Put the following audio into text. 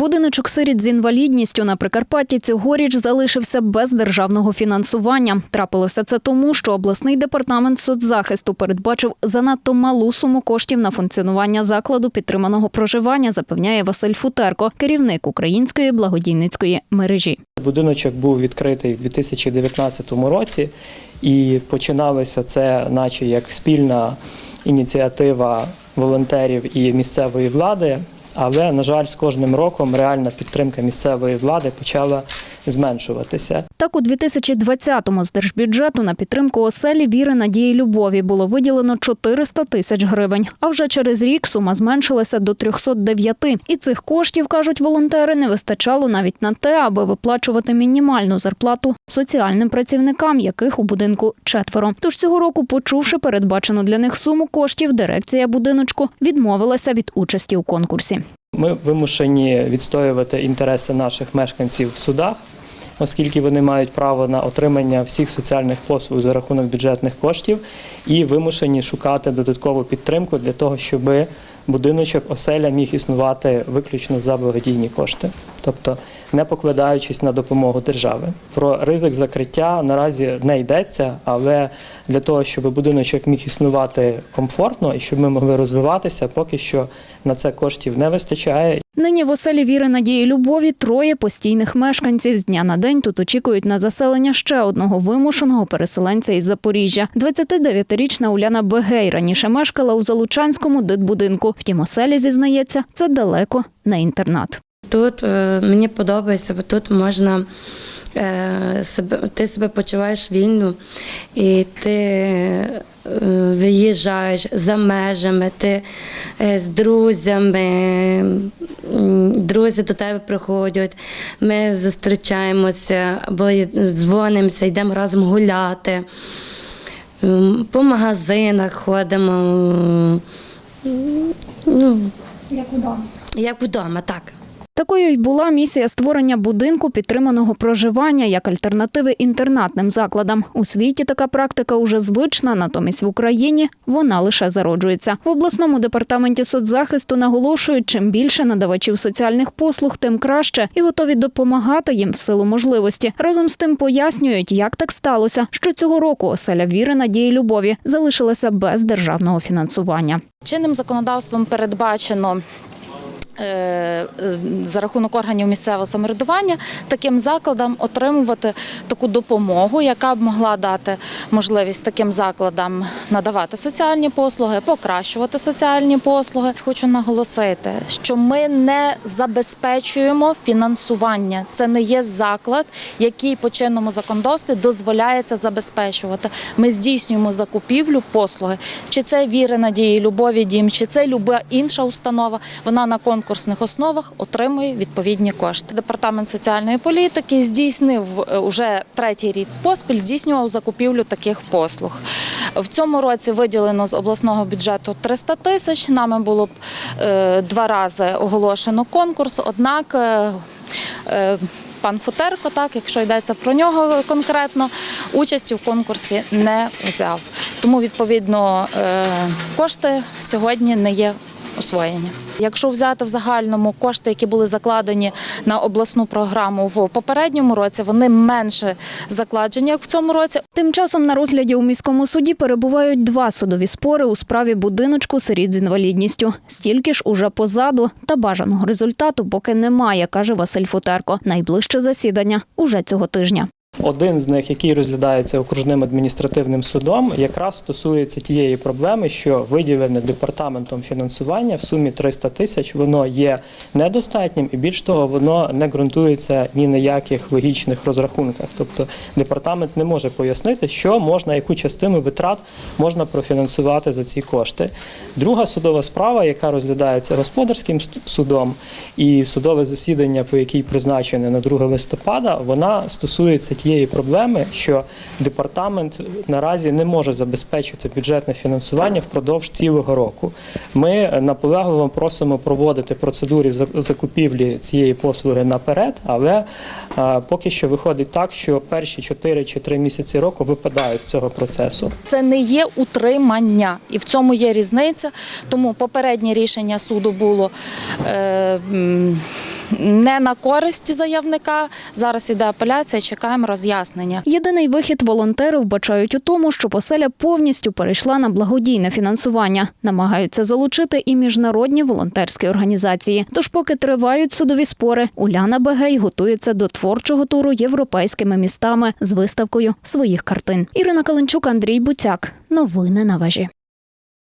Будиночок сиріт з інвалідністю на Прикарпатті цьогоріч залишився без державного фінансування. Трапилося це тому, що обласний департамент соцзахисту передбачив занадто малу суму коштів на функціонування закладу підтриманого проживання, запевняє Василь Футерко, керівник української благодійницької мережі. Будиночок був відкритий в 2019 році, і починалося це, наче як спільна ініціатива волонтерів і місцевої влади. Але, на жаль, з кожним роком реальна підтримка місцевої влади почала зменшуватися. Так, у 2020-му з держбюджету на підтримку оселі віри, надії, любові було виділено 400 тисяч гривень. А вже через рік сума зменшилася до 309. І цих коштів, кажуть волонтери, не вистачало навіть на те, аби виплачувати мінімальну зарплату соціальним працівникам, яких у будинку четверо. Тож цього року, почувши передбачену для них суму коштів, дирекція будиночку відмовилася від участі у конкурсі. Ми вимушені відстоювати інтереси наших мешканців в судах, оскільки вони мають право на отримання всіх соціальних послуг за рахунок бюджетних коштів, і вимушені шукати додаткову підтримку для того, щоб будиночок оселя міг існувати виключно за благодійні кошти, тобто не покладаючись на допомогу держави. Про ризик закриття наразі не йдеться, але для того, щоб будиночок міг існувати комфортно і щоб ми могли розвиватися, поки що на це коштів не вистачає. Нині в оселі віри, надії, любові троє постійних мешканців. З дня на день тут очікують на заселення ще одного вимушеного переселенця із Запоріжжя. 29-річна Уляна Бегей раніше мешкала у Залучанському дитбудинку. Втім, оселі зізнається, це далеко не інтернат. Тут е, мені подобається, бо тут можна е, себе, ти себе почуваєш вільно і ти е, виїжджаєш за межами, ти з друзями, друзі до тебе приходять, ми зустрічаємося або дзвонимося, йдемо разом гуляти. По магазинах ходимо. як вдома. як вдома, так. Такою й була місія створення будинку підтриманого проживання як альтернативи інтернатним закладам. У світі така практика уже звична, натомість в Україні вона лише зароджується. В обласному департаменті соцзахисту наголошують, чим більше надавачів соціальних послуг, тим краще, і готові допомагати їм в силу можливості. Разом з тим пояснюють, як так сталося, що цього року оселя віри, надії, любові залишилася без державного фінансування. Чинним законодавством передбачено. Е, За рахунок органів місцевого самоврядування таким закладам отримувати таку допомогу, яка б могла дати можливість таким закладам надавати соціальні послуги, покращувати соціальні послуги. Хочу наголосити, що ми не забезпечуємо фінансування. Це не є заклад, який по чинному законодавстві дозволяється забезпечувати. Ми здійснюємо закупівлю послуги. Чи це віри, надії, любові дім, чи це люба інша установа. Вона на конкурсних основах отримує відповідні кошти. Департамент соціальної політики здійснив е, уже третій рік поспіль, здійснював закупівлю таких послуг. В цьому році виділено з обласного бюджету 300 тисяч. Нами було е, два рази оголошено конкурс. Однак е, Пан Футерко, так якщо йдеться про нього конкретно, участі в конкурсі не взяв. Тому відповідно кошти сьогодні не є освоєні. Якщо взяти в загальному кошти, які були закладені на обласну програму в попередньому році, вони менше закладені як в цьому році. Тим часом на розгляді у міському суді перебувають два судові спори у справі будиночку сиріт з інвалідністю. Стільки ж уже позаду та бажаного результату поки немає, каже Василь Футерко. Найближче засідання уже цього тижня. Один з них, який розглядається окружним адміністративним судом, якраз стосується тієї проблеми, що виділене департаментом фінансування в сумі 300 тисяч, воно є недостатнім, і більш того, воно не ґрунтується ні на яких логічних розрахунках. Тобто департамент не може пояснити, що можна, яку частину витрат можна профінансувати за ці кошти. Друга судова справа, яка розглядається господарським судом, і судове засідання, по якій призначене на 2 листопада, вона стосується тієї проблеми, що департамент наразі не може забезпечити бюджетне фінансування впродовж цілого року. Ми наполегливо просимо проводити процедури за- закупівлі цієї послуги наперед, але е, поки що виходить так, що перші 4 чи 3 місяці року випадають з цього процесу. Це не є утримання, і в цьому є різниця. Тому попереднє рішення суду було. Е, не на користь заявника. Зараз іде апеляція, чекаємо роз'яснення. Єдиний вихід волонтери вбачають у тому, що поселя повністю перейшла на благодійне фінансування. Намагаються залучити і міжнародні волонтерські організації. Тож, поки тривають судові спори, Уляна Бегей готується до творчого туру європейськими містами з виставкою своїх картин. Ірина Каленчук, Андрій Буцяк. Новини на вежі.